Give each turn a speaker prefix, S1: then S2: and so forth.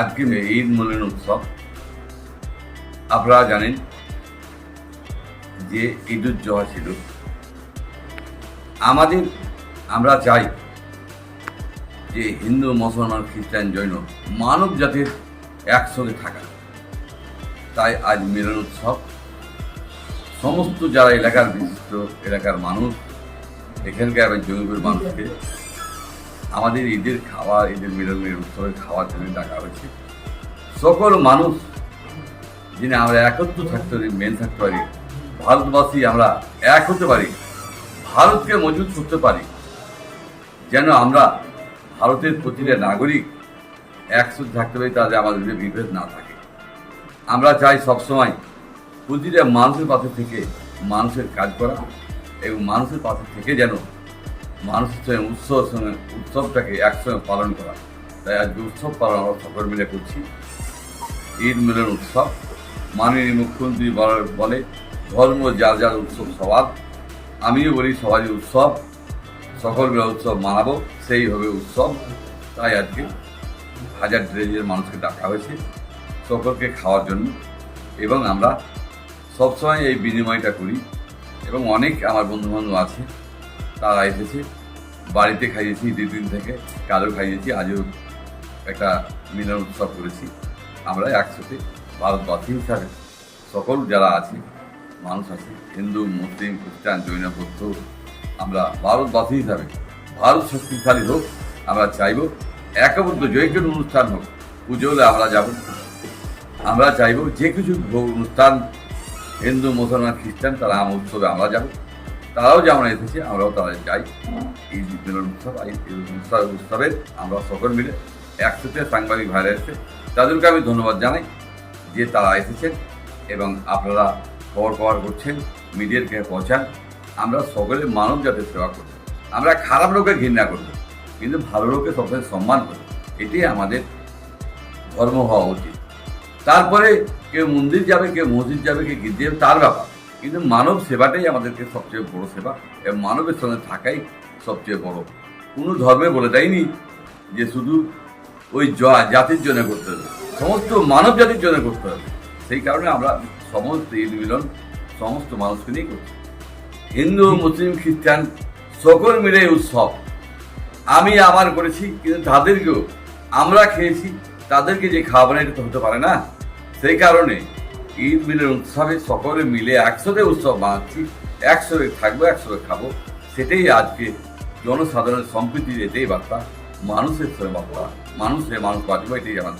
S1: আজকে ঈদ মিলন উৎসব, আপনারা জানেন যে ঈদ উজ্জোহা ছিল। আমাদের, আমরা চাই যে হিন্দু, মুসলমান, খ্রিস্টান জৈন মানব জাতির একসঙ্গে থাকা। তাই আজ মিলন উৎসব। সমস্ত যারা এলাকার বিশিষ্ট এলাকার মানুষ, এখানকার জমিপুর মানুষকে আমাদের ঈদের খাওয়া ঈদের মিলনের উৎসবের খাওয়ার জন্য ডাকা হয়েছে। সকল মানুষ যিনি আমরা একত্র থাকতে পারি মেন থাকতে পারি, ভারতবাসী আমরা এক হতে পারি, ভারতকে মজবুত করতে পারি, যেন আমরা ভারতের প্রতিটা নাগরিক একসাথে থাকতে পারি তাদের আমাদের বিভেদ না থাকে। আমরা চাই সবসময় প্রতিটা মানুষের পাশে থেকে মানুষের কাজ করা এবং মানুষের পাশে থেকে যেন মানুষের সঙ্গে উৎসবের সঙ্গে, উৎসবটাকে একসঙ্গে পালন করা। তাই আজকে উৎসব পালন আমরা সকল মিলে করছি। ঈদ মিলন উৎসব, মাননীয় মুখ্যমন্ত্রী বলে ধর্ম, যার যার উৎসব সবার। আমিও বলি সবারই উৎসব, সকল মিলে উৎসব মানাবো, সেই হবে উৎসব। তাই আজকে হাজার ড্রেজের মানুষকে ডাকা হয়েছে সকলকে খাওয়ার জন্য। এবং আমরা সবসময় এই বিনিময়টা করি। এবং অনেক আমার বন্ধুবান্ধব আছে তারা এসেছে বাড়িতে খাইয়েছি দুই দিন থেকে, কালও খাইয়েছি, আজও একটা মিলন উৎসব করেছি। আমরা একসাথে ভারতবাসী হিসাবে সকল যারা আছে, মানুষ আছে, হিন্দু, মুসলিম, খ্রিস্টান, জৈন, বৌদ্ধ, আমরা ভারতবাসী হিসাবে, ভারত শক্তিশালী হোক, আমরা চাইব একবদ্ধ যে কোনো অনুষ্ঠান হোক, পুজো হলে আমরা যাব। আমরা চাইব যে কিছু অনুষ্ঠান, হিন্দু, মুসলমান, খ্রিস্টান, তারা আমার উৎসবে আমরা যাব। তারাও যেমন এসেছে, আমরাও তারা যাই। এই মিলন উৎসব এই উৎসব উৎসবের আমরা সকল মিলে একসাথে সাংবাদিক ভাইরা এসে তাদেরকে আমি ধন্যবাদ জানাই যে তারা এসেছেন এবং আপনারা খবর কভার করছেন মিডিয়াকে পৌঁছান। আমরা সকলে মানব জাতির সেবা করব। আমরা খারাপ লোকের ঘৃণা করব, কিন্তু ভালো লোককে সবসময় সম্মান করব। এটাই আমাদের ধর্ম হওয়া উচিত। তারপরে কেউ মন্দির যাবে, কেউ মসজিদ যাবে, কেউ গির্জে যাবে, তার ব্যাপার। কিন্তু মানব সেবাটাই আমাদেরকে সবচেয়ে বড় সেবা এবং মানবের সঙ্গে থাকাই সবচেয়ে বড়। কোনো ধর্মে বলে দেয়নি যে শুধু ওই জাতির জন্য করতে হবে। সমস্ত মানব জাতির জন্য করতে হবে। সেই কারণে আমরা সমস্ত ঈদ মিলন সমস্ত মানুষকে নিয়ে করছি। হিন্দু, মুসলিম, খ্রিস্টান, সকল মিলে উৎসব। আমি আমার করেছি, কিন্তু তাদেরকেও আমরা খেয়েছি। তাদেরকে যে না, এটা তো হতে পারে না। সেই কারণে ঈদ মিলের উৎসবে সকলে মিলে একসাথে উৎসব মানাচ্ছি, একসাথে থাকব, একসাথে খাব। সেটাই আজকে জনসাধারণের সম্প্রীতির এটাই বার্তা। মানুষের সঙ্গে বার্তা মানুষের মানুষ বাঁচবো, এটাই আমার